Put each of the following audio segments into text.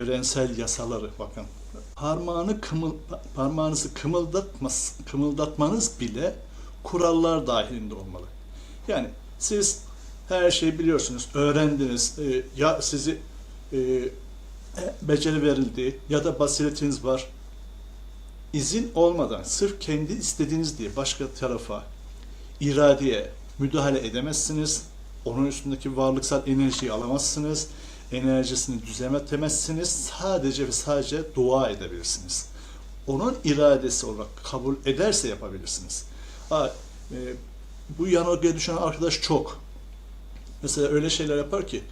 evrensel yasaları bakın. Parmağını kımıl, parmağınızı kımıldatmaz, kımıldatmanız bile kurallar dahilinde olmalı. Yani siz her şeyi biliyorsunuz, öğrendiniz, e, ya sizi e, beceri verildi ya da basiretiniz var. İzin olmadan sırf kendi istediğiniz diye başka tarafa iradeye müdahale edemezsiniz. Onun üstündeki varlıksal enerjiyi alamazsınız. Enerjisini düzenlemezsiniz. Sadece ve sadece dua edebilirsiniz. Onun iradesi olarak kabul ederse yapabilirsiniz. Ha, e, bu yanılgıya düşen arkadaş çok. Mesela öyle şeyler yapar ki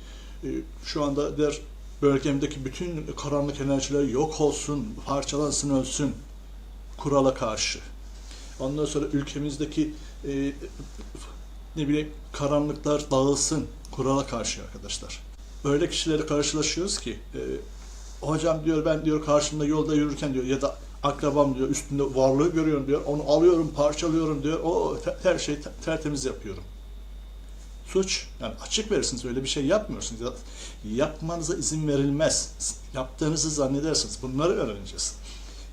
e, şu anda der bölgemdeki bütün karanlık enerjiler yok olsun, parçalansın, ölsün kurala karşı. Ondan sonra ülkemizdeki e, ne bileyim karanlıklar dağılsın kurala karşı arkadaşlar. Öyle kişileri karşılaşıyoruz ki e, hocam diyor ben diyor karşımda yolda yürürken diyor ya da akrabam diyor üstünde varlığı görüyorum diyor onu alıyorum parçalıyorum diyor o her şeyi te- tertemiz yapıyorum. Suç yani açık verirsiniz öyle bir şey yapmıyorsunuz. Ya, yapmanıza izin verilmez. Yaptığınızı zannedersiniz. Bunları öğreneceğiz.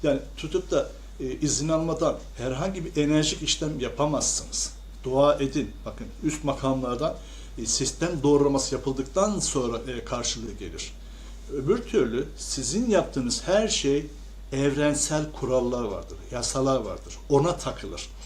Yani tutup da e, izin almadan herhangi bir enerjik işlem yapamazsınız. Dua edin. Bakın üst makamlardan e, sistem doğrulaması yapıldıktan sonra e, karşılığı gelir. Öbür türlü sizin yaptığınız her şey evrensel kurallar vardır, yasalar vardır. Ona takılır.